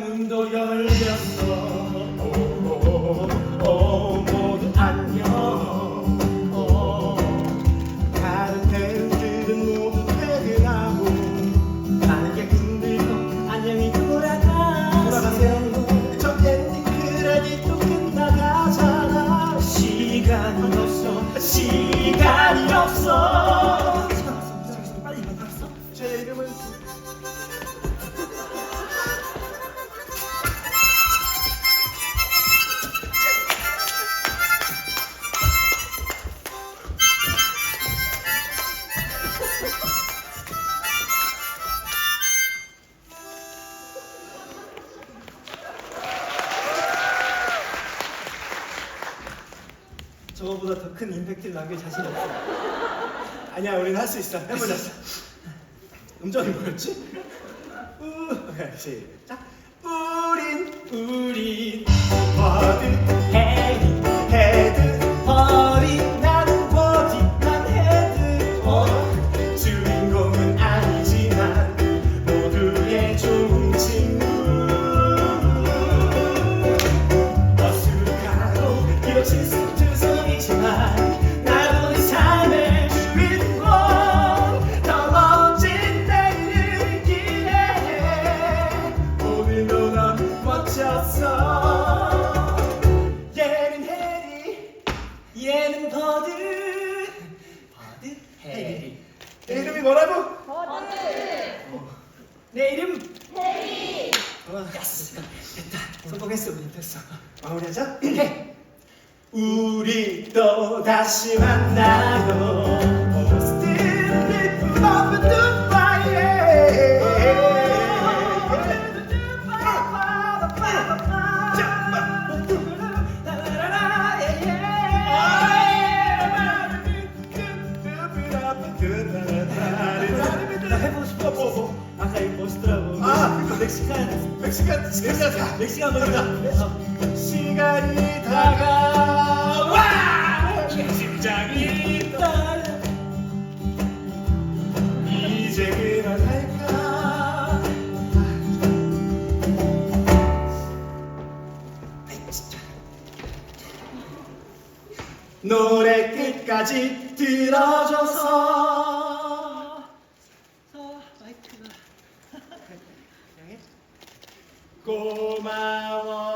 문도 열면서 그거보다 더 큰 임팩트를 남길 자신 없어. 아니야, 우리는 할 수 있어. 해보자. 음정이 뭐였지? 우, 오케이, 시작. 내 이름 해리 야스 됐다 성공했어 우리 됐어 마무리하자 우리 또 다시 만나요 멕시칸 멕시칸 멕시칸 멕시칸. 노래다. 시간이 다가와. 심장이 떨려. 이제 그만할까. 노래 끝까지 들어줘서 아, 마이크가 고마워